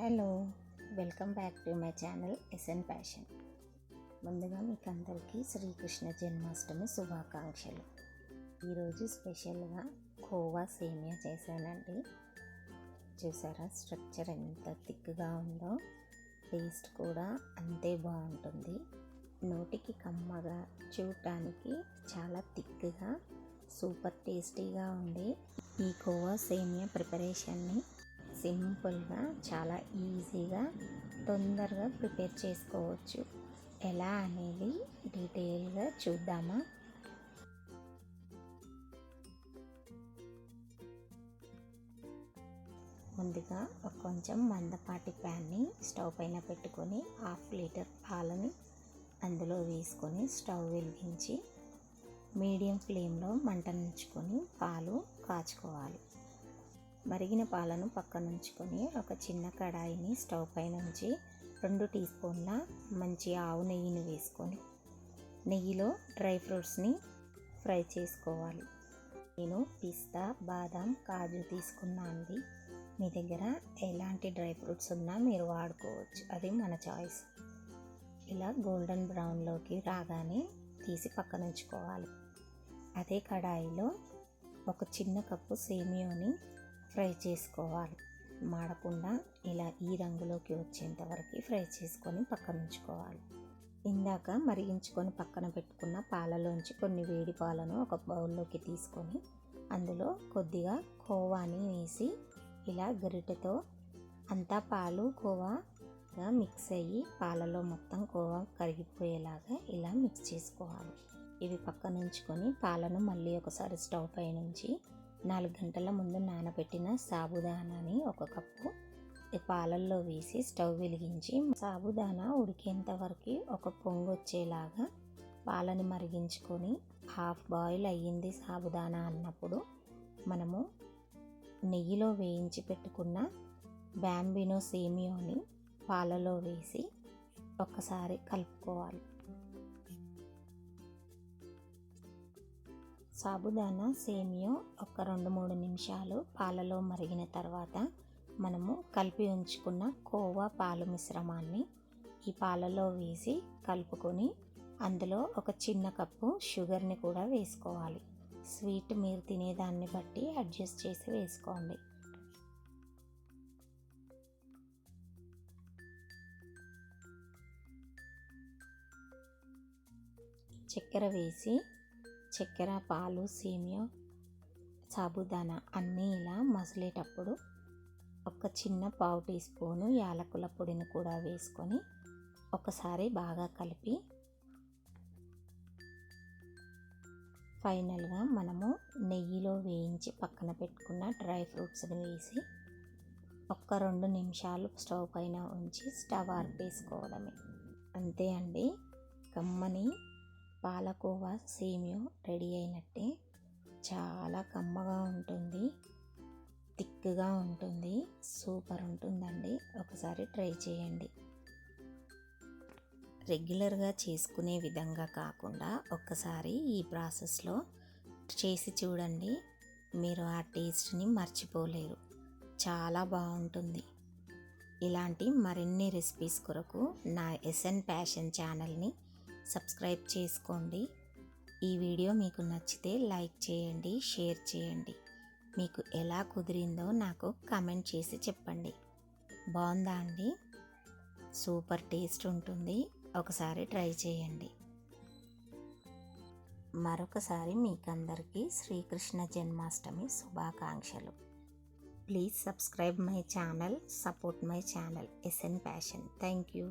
Hello welcome back to my channel SN passion ముందుగా మీకు అందరికీ శ్రీకృష్ణ జన్మాష్టమి శుభాకాంక్షలు. ఈరోజు స్పెషల్గా కోవా సేమియా చేశానండి. చూసారా స్ట్రక్చర్ ఎంత థిక్గా ఉందో టేస్ట్ కూడా అంతే బాగుంటుంది. నోటికి కమ్మగా చూడటానికి చాలా థిక్గా సూపర్ టేస్టీగా ఉంది ఈ కోవా సేమియా ప్రిపరేషన్ని. సింపుల్గా చాలా ఈజీగా తొందరగా ప్రిపేర్ చేసుకోవచ్చు. ఎలా అనేది డీటెయిల్గా చూద్దామా? ముందుగా ఒక కొంచెం మందపాటి ప్యాన్ని స్టవ్ పైన పెట్టుకొని హాఫ్ లీటర్ పాలని అందులో వేసుకొని స్టవ్ వెలిగించి మీడియం ఫ్లేమ్లో మంటనుంచుకొని పాలు కాచుకోవాలి. మరిగిన పాలను పక్కనుంచుకొని ఒక చిన్న కడాయిని స్టవ్ పైన ఉంచి రెండు టీ స్పూన్ల మంచి ఆవు నెయ్యిని వేసుకొని నెయ్యిలో డ్రై ఫ్రూట్స్ని ఫ్రై చేసుకోవాలి. నేను పిస్తా బాదం కాజు తీసుకున్నా అండి మీ దగ్గర ఎలాంటి డ్రై ఫ్రూట్స్ ఉన్నా మీరు వాడుకోవచ్చు. అది మన చాయిస్. ఇలా గోల్డెన్ బ్రౌన్లోకి రాగానే తీసి పక్కన ఉంచుకోవాలి అదే కడాయిలో ఒక చిన్న కప్పు సేమియోని ఫ్రై చేసుకోవాలి. మాడకుండా ఇలా ఈ రంగులోకి వచ్చేంత వరకు ఫ్రై చేసుకొని పక్కన ఉంచుకోవాలి. ఇందాక మరిగించుకొని పక్కన పెట్టుకున్న పాలలోంచి కొన్ని వేడి పాలను ఒక బౌల్లోకి తీసుకొని అందులో కొద్దిగా కోవాని వేసి ఇలా గరిటెతో అంతా పాలు కోవాగా మిక్స్ అయ్యి పాలలో మొత్తం కోవా కరిగిపోయేలాగా ఇలా మిక్స్ చేసుకోవాలి. ఇవి పక్కన ఉంచుకొని పాలను మళ్ళీ ఒకసారి స్టవ్ పై నుంచి నాలుగు గంటల ముందు నానబెట్టిన సాబుదానాని ఒక కప్పు పాలల్లో వేసి స్టవ్ వెలిగించి సాబుదానా ఉడికేంత వరకు ఒక పొంగు వచ్చేలాగా పాలని మరిగించుకొని హాఫ్ బాయిల్ అయ్యింది సాబుదానా అన్నప్పుడు మనము నెయ్యిలో వేయించి పెట్టుకున్న బ్యాంబినో సేమియోని పాలలో వేసి ఒక్కసారి కలుపుకోవాలి. సాబుదానా సేమియో ఒక రెండు మూడు నిమిషాలు పాలలో మరిగిన తర్వాత మనము కలిపి ఉంచుకున్న కోవా పాలు మిశ్రమాన్ని ఈ పాలలో వేసి కలుపుకొని అందులో ఒక చిన్న కప్పు షుగర్ని కూడా వేసుకోవాలి. స్వీట్ మీరు తినేదాన్ని బట్టి అడ్జస్ట్ చేసి వేసుకోండి. చక్కెర వేసి చక్కెర పాలు సేమియా సాబుదానా అన్నీ ఇలా మసిలేటప్పుడు ఒక చిన్న పావు టీ స్పూను యాలకుల పొడిని కూడా వేసుకొని ఒకసారి బాగా కలిపి ఫైనల్గా మనము నెయ్యిలో వేయించి పక్కన పెట్టుకున్న డ్రై ఫ్రూట్స్ని వేసి ఒక్క రెండు నిమిషాలు స్టవ్ పైన ఉంచి స్టవ్ ఆర్పేసుకోవడమే. అంతే అండి. కమ్మని పాలకోవా సేమియో రెడీ అయినట్టే. చాలా కమ్మగా ఉంటుంది. థిక్గా ఉంటుంది. సూపర్ ఉంటుందండి. ఒకసారి ట్రై చేయండి. రెగ్యులర్గా చేసుకునే విధంగా కాకుండా ఒక్కసారి ఈ ప్రాసెస్లో చేసి చూడండి. మీరు ఆ టేస్ట్ని మర్చిపోలేరు. చాలా బాగుంటుంది. ఇలాంటి మరిన్ని రెసిపీస్ కొరకు నా ఎస్ఎన్ ప్యాషన్ ఛానల్ని సబ్స్క్రైబ్ చేసుకోండి. ఈ వీడియో మీకు నచ్చితే లైక్ చేయండి షేర్ చేయండి. మీకు ఎలా కుదిరిందో నాకు కామెంట్ చేసి చెప్పండి. బాగుందా అండి? సూపర్ టేస్ట్ ఉంటుంది. ఒకసారి ట్రై చేయండి. మరొకసారి మీకందరికీ శ్రీకృష్ణ జన్మాష్టమి శుభాకాంక్షలు. Please subscribe my channel support my channel SN passion thank you.